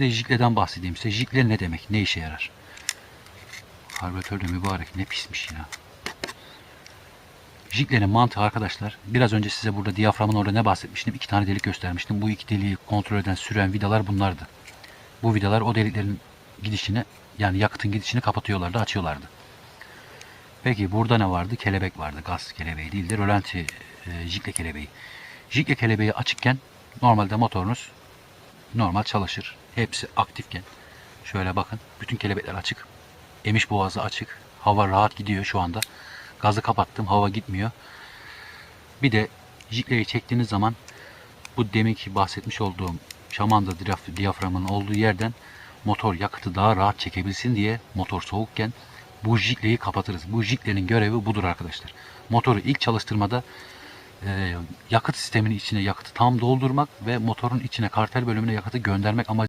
Bir de jigleden bahsedeyim size. Jigle ne demek? Ne işe yarar? Karbüratör de mübarek. Ne pismiş ya. Jiglerin mantığı arkadaşlar. Biraz önce size burada diyaframın orada ne bahsetmiştim? İki tane delik göstermiştim. Bu iki deliği kontrol eden, süren vidalar bunlardı. Bu vidalar o deliklerin gidişini yani yakıtın gidişini kapatıyorlardı, açıyorlardı. Peki burada ne vardı? Kelebek vardı. Gaz kelebeği değil de rölanti e, jigle kelebeği. Jigle kelebeği açıkken normalde motorunuz normal çalışır. Hepsi aktifken. Şöyle bakın. Bütün kelebekler açık. Emiş boğazı açık. Hava rahat gidiyor şu anda. Gazı kapattım. Hava gitmiyor. Bir de jigleyi çektiğiniz zaman bu deminki bahsetmiş olduğum şamanda diyaf- diyaframın olduğu yerden motor yakıtı daha rahat çekebilsin diye motor soğukken bu jigleyi kapatırız. Bu jiglenin görevi budur arkadaşlar. Motoru ilk çalıştırmada yakıt sisteminin içine yakıtı tam doldurmak ve motorun içine kartel bölümüne yakıtı göndermek amacı